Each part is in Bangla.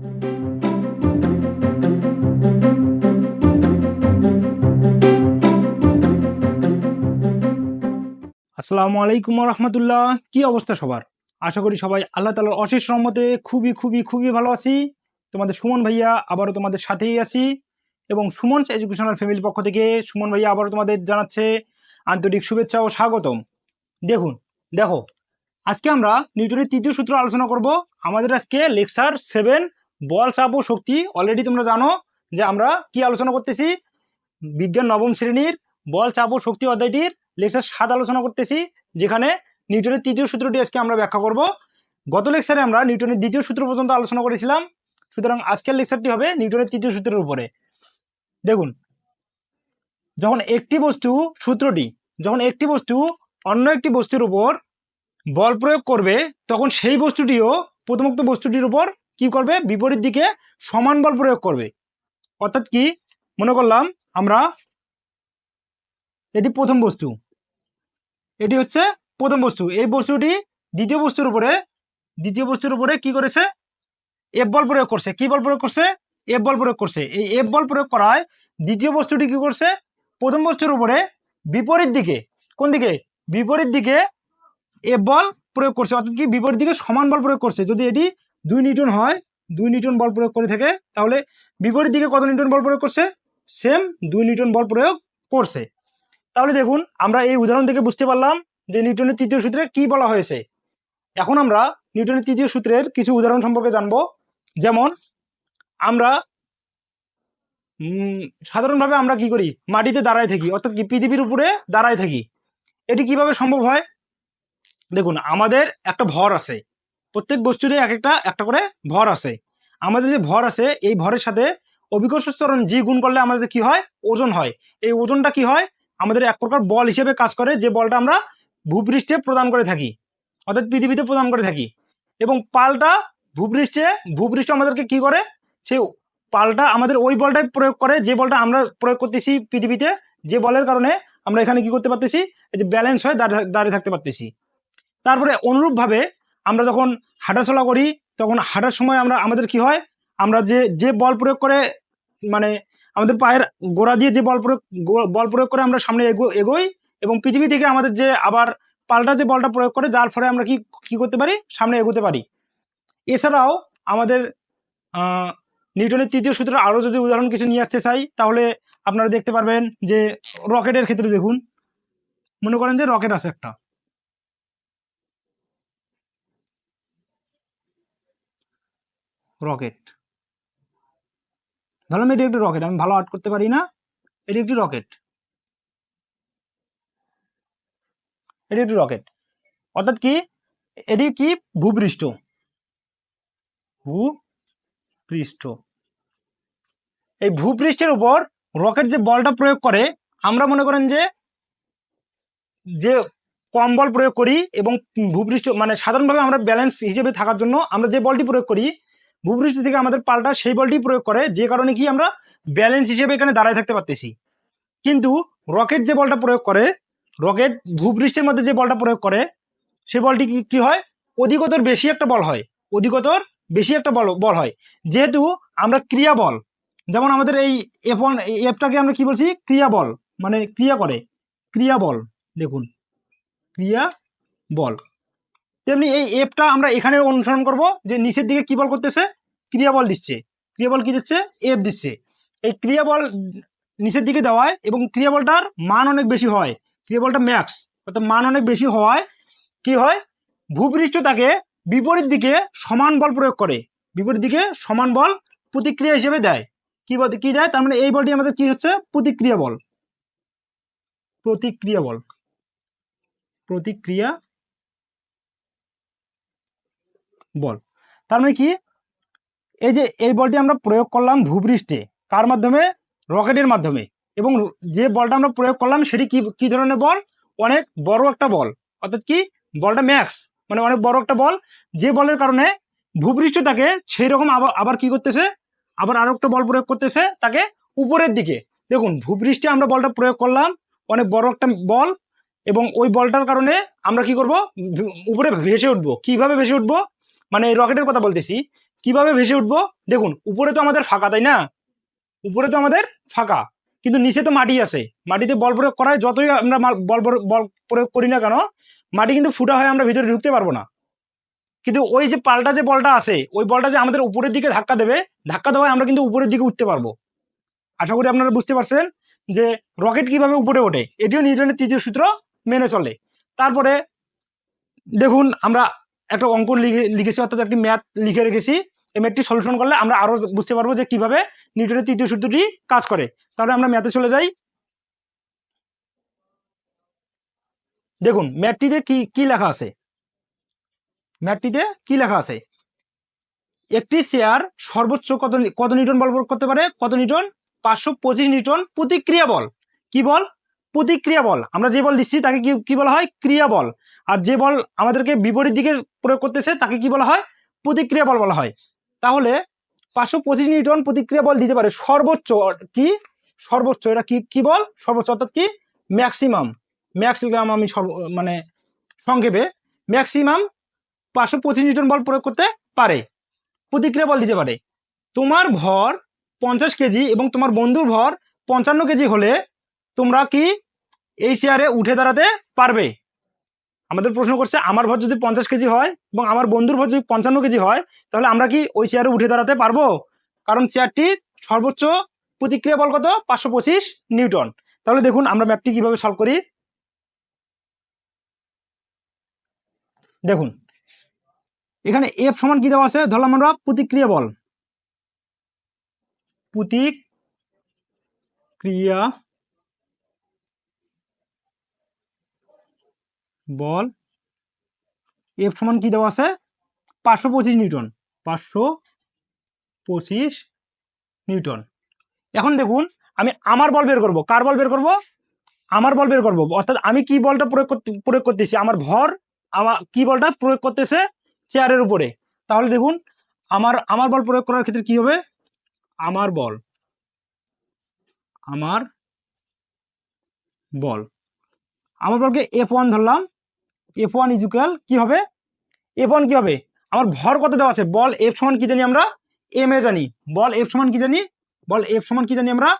আসসালামু আলাইকুম রহমতুল্লাহ কি অবস্থা সবার? আশা করি সবাই আল্লাহ তালার অশেষ রহমতে খুবই খুবই খুবই ভালো আছি। তোমাদের সুমন ভাইয়া আবারও তোমাদের সাথেই আছি এবং সুমন এডুকেশনাল ফ্যামিলির পক্ষ থেকে সুমন ভাইয়া আবারও তোমাদের জানাচ্ছে আন্তরিক শুভেচ্ছা ও স্বাগতম। দেখুন, দেখো, আজকে আমরা নিউটনের তৃতীয় সূত্র আলোচনা করব। আমাদের আজকে লেকচার সেভেন বল চাপ ও শক্তি অলরেডি তোমরা জানো যে আমরা কি আলোচনা করতেছি? বিজ্ঞান নবম শ্রেণির বল চাপ ও শক্তি অধ্যায়টির লেকচার সাত আলোচনা করতেছি, যেখানে নিউটনের তৃতীয় সূত্রটি আজকে আমরা ব্যাখ্যা করব। গত লেকচারে আমরা নিউটনের দ্বিতীয় সূত্র পর্যন্ত আলোচনা করেছিলাম, সুতরাং আজকের লেকচারটি হবে নিউটনের তৃতীয় সূত্রের উপরে। দেখুন, যখন একটি বস্তু সূত্রটি, যখন একটি বস্তু অন্য একটি বস্তুর উপর বল প্রয়োগ করবে, তখন সেই বস্তুটিও প্রথমোক্ত বস্তুটির উপর কি করবে? বিপরীত দিকে সমান বল প্রয়োগ করবে। অর্থাৎ কি? মনে করলাম আমরা এটি প্রথম বস্তু। এটি হচ্ছে প্রথম বস্তু। এই বস্তুটি দ্বিতীয় বস্তুর উপরে, দ্বিতীয় বস্তুর উপরে কি করেছে? এফ বল প্রয়োগ করছে। কি বল প্রয়োগ করছে? এফ বল প্রয়োগ করছে। এই এফ বল প্রয়োগ করায় দ্বিতীয় বস্তুটি কি করছে? প্রথম বস্তুর উপরে বিপরীত দিকে, কোন দিকে? বিপরীত দিকে এফ বল প্রয়োগ করছে। অর্থাৎ কি? বিপরীত দিকে সমান বল প্রয়োগ করছে। যদি এটি দুই নিউটন হয়, দুই নিউটন বল প্রয়োগ করে থাকে। তাহলে বিপরীত দিকে কত নিউটন বল প্রয়োগ করছে? সেম দুই নিউটন বল প্রয়োগ করছে। তাহলে দেখুন, আমরা এই উদাহরণ থেকে বুঝতে পারলাম যে নিউটনের তৃতীয় সূত্রে কি বলা হয়েছে। এখন আমরা নিউটনের তৃতীয় সূত্রের কিছু উদাহরণ সম্পর্কে জানব। যেমন, আমরা সাধারণভাবে আমরা কি করি? মাটিতে দাঁড়ায় থাকি, অর্থাৎ কি পৃথিবীর উপরে দাঁড়ায় থাকি। এটি কীভাবে সম্ভব হয়? দেখুন, আমাদের একটা ভর আছে। প্রত্যেক বস্তুরই এক একটা একটা করে ভর আছে। আমাদের যে ভর আছে, এই ভরের সাথে অভিকর্ষ ত্বরণ জি গুণ করলে আমাদের কি হয়? ওজন হয়। এই ওজনটা কি হয়? আমাদের এক প্রকার বল হিসেবে কাজ করে, যে বলটা আমরা ভূপৃষ্ঠে প্রদান করে থাকি। অর্থাৎ পৃথিবীতে প্রদান করে থাকি। এবং পালটা ভূপৃষ্ঠে, ভূপৃষ্ঠ আমাদেরকে কি করে? সেই পালটা আমাদের ওই বলটাই প্রয়োগ করে, যে বলটা আমরা প্রয়োগ করতেছি পৃথিবীতে, যে বলের কারণে আমরা এখানে কি করতে পারতেছি? এই যে ব্যালেন্স হয়ে দাঁড়িয়ে থাকতে পারতেছি। তারপরে অনুরূপভাবে আমরা যখন হাঁটাচলা করি, তখন হাঁটার সময় আমরা, আমাদের কি হয়? আমরা যে যে বল প্রয়োগ করে মানে আমাদের পায়ের গোড়া দিয়ে যে বল প্রয়োগ বল প্রয়োগ করে আমরা সামনে এগো, এগোই এবং পৃথিবী থেকে আমাদের যে আবার পাল্টা যে বলটা প্রয়োগ করে, যার ফলে আমরা কি কি করতে পারি? সামনে এগোতে পারি। এছাড়াও আমাদের নিউটনের তৃতীয় সূত্রে আরও যদি উদাহরণ কিছু নিয়ে আসতে চাই, তাহলে আপনারা দেখতে পারবেন যে রকেটের ক্ষেত্রে দেখুন। মনে করেন যে রকেট আছে একটা। রকেট। ধরলাম এটি একটি রকেট, আমি ভালো আর্ট করতে পারি না, এটি একটি রকেট। এটি একটি রকেট। অর্থাৎ কি? এটি কি? ভূপৃষ্ঠ। ভূপৃষ্ঠ। এই ভূপৃষ্ঠের উপর রকেট যে বলটা প্রয়োগ করে, আমরা মনে করেন যে যে কম বল প্রয়োগ করি এবং ভূপৃষ্ঠ মানে সাধারণভাবে আমরা ব্যালেন্স হিসেবে থাকার জন্য আমরা যে বলটি প্রয়োগ করি ভূপৃষ্ঠ থেকে আমাদের পাল্টা সেই বলটি প্রয়োগ করে, যে কারণে কি আমরা ব্যালেন্স হিসেবে এখানে দাঁড়ায় থাকতে পারতেছি। কিন্তু রকেট যে বলটা প্রয়োগ করে রকেট ভূপৃষ্ঠের মধ্যে যে বলটা প্রয়োগ করে সেই বলটি কি কি হয়? অধিকতর বেশি একটা বল হয়। অধিকতর বেশি একটা বল বল হয়। যেহেতু আমরা ক্রিয়া বল, যেমন আমাদের এই এফ ওয়ান এফটাকে আমরা কি বলছি? ক্রিয়া বল মানে ক্রিয়া করে। ক্রিয়া বল, দেখুন। ক্রিয়া বল। তেমনি এই এফটা আমরা এখানে অনুসরণ করব যে নিচের দিকে কী বল করতেছে? ক্রিয়া বল দিচ্ছে। ক্রিয়া বল কি দিচ্ছে? এফ দিচ্ছে। এই ক্রিয়া বল নিচের দিকে দেওয়ায় এবং ক্রিয়া বলটার মান অনেক বেশি হয়। ক্রিয়া বলটা ম্যাক্স অর্থাৎ মান অনেক বেশি হওয়ায় কি হয়? ভূপৃষ্ঠ তাকে বিপরীত দিকে সমান বল প্রয়োগ করে। বিপরীত দিকে সমান বল প্রতিক্রিয়া হিসেবে দেয়। কি বল, কী দেয়? তার মানে এই বলটি আমাদের কি হচ্ছে? প্রতিক্রিয়া বল। প্রতিক্রিয়া বল। প্রতিক্রিয়া বল। তার মানে কি? এই যে এই বলটি আমরা প্রয়োগ করলাম ভূপৃষ্ঠে, কার মাধ্যমে? রকেটের মাধ্যমে। এবং যে বলটা আমরা প্রয়োগ করলাম সেটি কি কি ধরনের বল? অনেক বড় একটা বল। অর্থাৎ কি? বলটা ম্যাক্স। মানে অনেক বড় একটা বল। যে বলের কারণে ভূপৃষ্ঠ তাকে সেই রকম আবার আবার কি করতেছে? আবার আরও একটা বল প্রয়োগ করতেছে তাকে উপরের দিকে। দেখুন, ভূপৃষ্ঠে আমরা বলটা প্রয়োগ করলাম, অনেক বড় একটা বল, এবং ওই বলটার কারণে আমরা কি করব? উপরে ভেসে উঠবো। কীভাবে ভেসে উঠবো? মানে রকেটের কথা বলতেছি, কীভাবে ভেসে উঠবো? দেখুন, উপরে তো আমাদের ফাঁকা, তাই না? উপরে তো আমাদের ফাঁকা, কিন্তু নিচে তো মাটি আছে। মাটিতে বল প্রয়োগ করায় যতই আমরা বল বল প্রয়োগ করি না কেন, মাটি কিন্তু ফুটা হয়ে আমরা ভিতরে ঢুকতে পারব না। কিন্তু ওই যে পাল্টা যে বলটা আছে, ওই বলটা যে আমাদের উপরের দিকে ধাক্কা দেবে, ধাক্কা দেওয়ায় আমরা কিন্তু উপরের দিকে উঠতে পারব। আশা করি আপনারা বুঝতে পারছেন যে রকেট কীভাবে উপরে ওঠে, এটিও নিউটনের তৃতীয় সূত্র মেনে চলে। তারপরে দেখুন, আমরা একটা অঙ্ক লিখে, লিখেছি, অর্থাৎ একটি ম্যাথ লিখে রেখেছি। এই ম্যাথটি সলিউশন করলে আমরা আরও বুঝতে পারব যে কীভাবে নিউটনের তৃতীয় সূত্রটি কাজ করে। তাহলে আমরা ম্যাথে চলে যাই। দেখুন ম্যাথটিতে কি কি লেখা আছে? ম্যাথটিতে কি লেখা আছে? একটি চেয়ার সর্বোচ্চ কত কত নিউটন বল প্রয়োগ করতে পারে? কত নিউটন? পাঁচশো পঁচিশ নিউটন প্রতিক্রিয়া বল। কি বল? প্রতিক্রিয়া বল। আমরা যে বল দিচ্ছি তাকে কি কি বলা হয়? ক্রিয়া বল। আর যে বল আমাদেরকে বিপরীত দিকে প্রয়োগ করতেছে তাকে কি বলা হয়? প্রতিক্রিয়া বল বলা হয়। তাহলে পাঁচশো পঁচিশ নিউটন প্রতিক্রিয়া বল দিতে পারে সর্বোচ্চ কি? সর্বোচ্চ এটা কি কি বল? সর্বোচ্চ অর্থাৎ কি? ম্যাক্সিমাম। ম্যাক্সিমাম আমি সর্ব মানে সংক্ষেপে। ম্যাক্সিমাম পাঁচশো পঁচিশ নিউটন বল প্রয়োগ করতে পারে। প্রতিক্রিয়া বল দিতে পারে। তোমার ভর পঞ্চাশ কেজি এবং তোমার বন্ধুর ভর পঞ্চান্ন কেজি হলে তোমরা কি এই চেয়ারে উঠে দাঁড়াতে পারবে? আমাদের প্রশ্ন করছে, আমার ভর যদি পঞ্চাশ কেজি হয় এবং আমার বন্ধুর ভর যদি পঞ্চান্ন কেজি হয়, তাহলে আমরা কি ওই চেয়ারে উঠে দাঁড়াতে পারব? কারণ চেয়ারটির সর্বোচ্চ প্রতিক্রিয়া বল কত? পাঁচশো পঁচিশ নিউটন। তাহলে দেখুন, আমরা ম্যাপটি কীভাবে সলভ করি। দেখুন, এখানে এফ সমান কি দেওয়া আছে? ধরলাম আমরা প্রতিক্রিয়া বল। প্রতিক্রিয়া বল। এফ সমান কি দেওয়া আছে? পাঁচশো পঁচিশ নিউটন। পাঁচশো পঁচিশ নিউটন। এখন দেখুন, আমি আমার বল বের করব। কার বল বের করব? আমার বল বের করব। অর্থাৎ আমি কি বলটা প্রয়োগ প্রয়োগ করতেছি? আমার ভর, আমার, কি বলটা প্রয়োগ করতেছে? চেয়ারের উপরে। তাহলে দেখুন, আমার আমার বল প্রয়োগ করার ক্ষেত্রে কি হবে? আমার বল। আমার বল। আমার বলকে এফ ওয়ান ধরলাম। এফ ওয়ান ইজুকাল কি হবে? এফ ওয়ান কি হবে? আমার ভর কত দেওয়া আছে? বল এফ সমান কি জানি আমরা? এম এ জানি। বল এফ সমান কি জানি? বল এফ সমান কি জানি আমরা?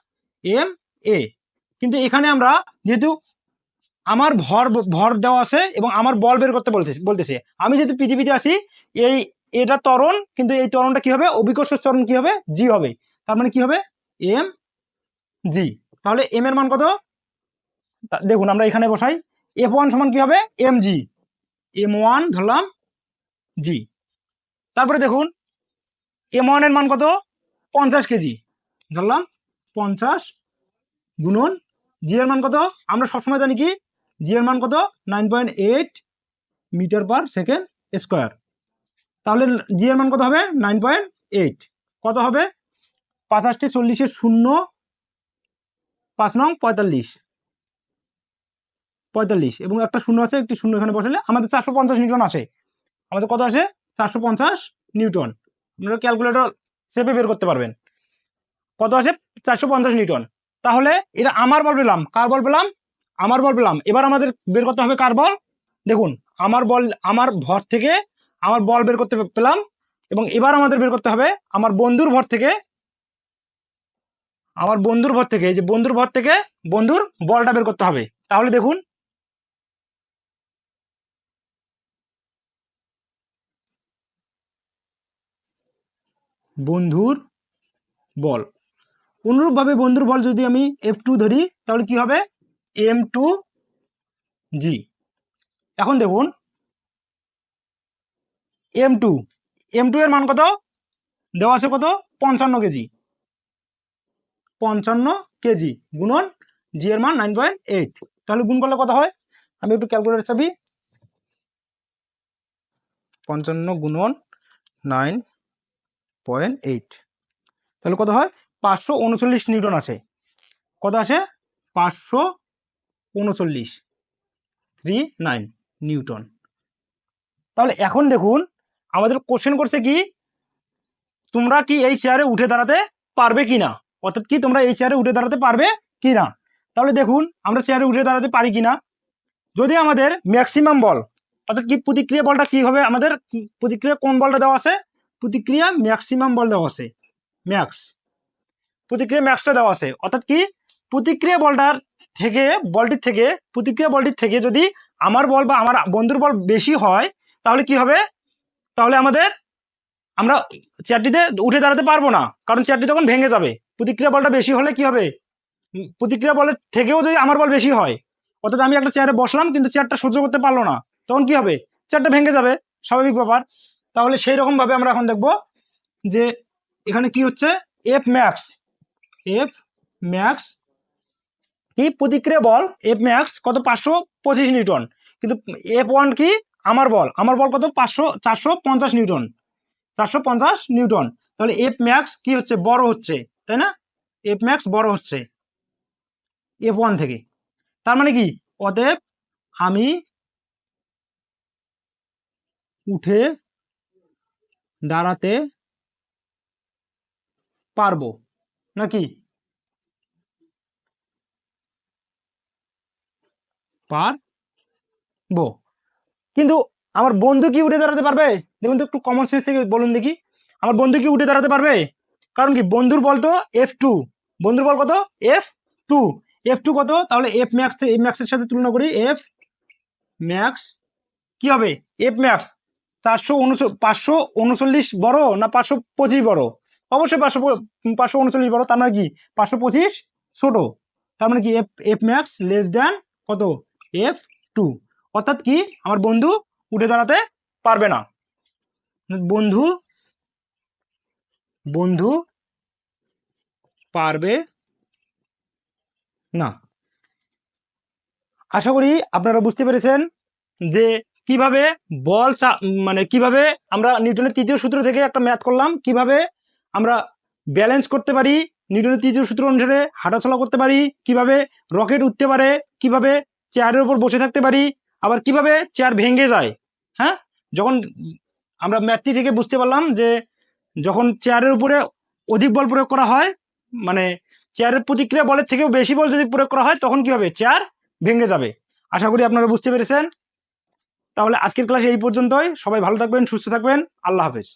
এম এ কিন্তু এখানে আমরা যেহেতু আমার ভর ভর দেওয়া আছে এবং আমার বল বের করতে বলতেছে বলতেছে। আমি যেহেতু পৃথিবীতে আছি, এই এটা ত্বরণ, কিন্তু এই তরণটা কি হবে? অভিকর্ষ তরণ কি হবে? জি হবে। তার মানে কি হবে? এম জি তাহলে এম এর মান কত? দেখুন, আমরা এখানে বসাই। এফ ওয়ান সমান কি হবে? এম জি এম ওয়ান ধরলাম জি তারপরে দেখুন এম ওয়ানের মান কত? পঞ্চাশ কেজি। ধরলাম পঞ্চাশ গুণন জি এর মান কত? আমরা সবসময় জানি কি? জি এর মান কত? Nine point eight metre per second square তাহলে জি এর মান কত হবে? নাইন পয়েন্ট এইট কত হবে? পাঁচাশটি চল্লিশের শূন্য পাঁচ নং পঁয়তাল্লিশ। পঁয়তাল্লিশ এবং একটা শূন্য আছে, একটি শূন্য এখানে বসালে আমাদের চারশো পঞ্চাশ নিউটন আসে। আমাদের কত আসে? চারশো পঞ্চাশ নিউটন। আপনারা ক্যালকুলেটর চেপে বের করতে পারবেন। কত আসে? চারশো পঞ্চাশ নিউটন। তাহলে এটা আমার বল পেলাম। কার বল পেলাম? আমার বল পেলাম। এবার আমাদের বের করতে হবে কার বল? দেখুন, আমার বল, আমার ভর থেকে আমার বল বের করতে পেলাম এবং এবার আমাদের বের করতে হবে আমার বন্ধুর ভর থেকে, আমার বন্ধুর ভর থেকে যে বন্ধুর ভর থেকে বন্ধুর বলটা বের করতে হবে। তাহলে দেখুন বন্ধুর বল। অনুরূপভাবে বন্ধুর বল যদি আমি এফ টু ধরি, তাহলে কি হবে? এম টু জি এখন দেখুন। এম টু এম টু এর মান কত? দেওয়া আছে কত? পঞ্চান্ন কেজি। পঞ্চান্ন কেজি গুণন জি এর মান নাইন পয়েন্ট এইট তাহলে গুণ করলে কত হয়? আমি একটু ক্যালকুলেটার চাবি পঞ্চান্ন গুণন নাইন পয়েন্ট এইট। তাহলে কত হয়? পাঁচশো উনচল্লিশ নিউটন আছে। কত আছে? পাঁচশো উনচল্লিশ। Three nine newton. তাহলে এখন দেখুন, আমাদের কোশ্চেন করছে কি, তোমরা কি এই চেয়ারে উঠে দাঁড়াতে পারবে কি না অর্থাৎ কি তোমরা এই চেয়ারে উঠে দাঁড়াতে পারবে কি না তাহলে দেখুন, আমরা চেয়ারে উঠে দাঁড়াতে পারি কি না যদি আমাদের ম্যাক্সিমাম বল অর্থাৎ কি প্রতিক্রিয়া বলটা কি হবে? আমাদের প্রতিক্রিয়া কোন বলটা দেওয়া আছে? প্রতিক্রিয়া ম্যাক্সিমাম বল দেওয়া আছে ম্যাক্স প্রতিক্রিয়া ম্যাক্সটা দেওয়া আছে, অর্থাৎ কি? প্রতিক্রিয়া বলটার থেকে, বলটির থেকে, প্রতিক্রিয়া বলটির থেকে যদি আমার বল বা আমার বন্ধুর বল বেশি হয়, তাহলে কি হবে? তাহলে আমাদের, আমরা চেয়ারটিতে উঠে দাঁড়াতে পারব না, কারণ চেয়ারটি তখন ভেঙে যাবে। প্রতিক্রিয়া বলটা বেশি হলে কি হবে? প্রতিক্রিয়া বলের থেকেও যদি আমার বল বেশি হয়, অর্থাৎ আমি একটা চেয়ারে বসলাম, কিন্তু চেয়ারটা সহ্য করতে পারল না, তখন কি হবে? চেয়ারটা ভেঙে যাবে, স্বাভাবিক ব্যাপার। তাহলে সেই রকম ভাবে আমরা এখন দেখব যে এখানে কি হচ্ছে? এফ ম্যাক্স এফ ম্যাক্স কি প্রতিক্রিয়া বল? এফ ম্যাক্স কত? পাঁচশো পঁচিশ নিউটন। কিন্তু এফ ওয়ান কি? আমার বল। আমার বল কত? পাঁচশো, চারশো পঞ্চাশ নিউটন। চারশো পঞ্চাশ নিউটন। তাহলে এফ ম্যাক্স কি হচ্ছে? বড় হচ্ছে। তাই না? এফ ম্যাক্স বড় হচ্ছে এফ ওয়ান থেকে। তার মানে কি? অতএব আমি উঠে দাঁড়াতে পারব, নাকি? পারব। কিন্তু আমার বন্ধু কি উঠে দাঁড়াতে পারবে? দেখুন তো একটু কমন সেন্স থেকে বলুন দেখি। আমার বন্ধু কি উঠে দাঁড়াতে পারবে? কারণ কি, বন্ধুর বল তো এফ টু বন্ধুর বল কত? এফ টু এফ টু কত? তাহলে এফ ম্যাক্স এফ ম্যাক্সের সাথে তুলনা করি এফ ম্যাক্স কি হবে? এফ ম্যাক্স চারশো পাঁচশো উনচল্লিশ বড় না পাঁচশো পঁচিশ বড়? অবশ্যই পাঁচশো পাঁচশো উনচল্লিশ বড়, তার মানে কি? পাঁচশো পঁচিশ ছোট। তার মানে কি? F F max less than কত? এফ টু অর্থাৎ কি? আমার বন্ধু উঠে দাঁড়াতে পারবে না। বন্ধু বন্ধু পারবে না। আশা করি আপনারা বুঝতে পেরেছেন যে কীভাবে বল মানে কীভাবে আমরা নিউটনের তৃতীয় সূত্র থেকে একটা ম্যাথ করলাম, কীভাবে আমরা ব্যালেন্স করতে পারি, নিউটনের তৃতীয় সূত্র অনুসারে হাঁটাচলা করতে পারি, কীভাবে রকেট উঠতে পারে, কীভাবে চেয়ারের উপর বসে থাকতে পারি, আবার কীভাবে চেয়ার ভেঙে যায় হ্যাঁ? যখন আমরা ম্যাথটি থেকে বুঝতে পারলাম যে যখন চেয়ারের উপরে অধিক বল প্রয়োগ করা হয় মানে চেয়ারের প্রতিক্রিয়া বলের থেকেও বেশি বল যদি প্রয়োগ করা হয়, তখন কি হবে চেয়ার ভেঙে যাবে। আশা করি আপনারা বুঝতে পেরেছেন। তাহলে আজকের ক্লাস এই পর্যন্তই। সবাই ভালো থাকবেন সুস্থ থাকবেন। আল্লাহ হাফেজ।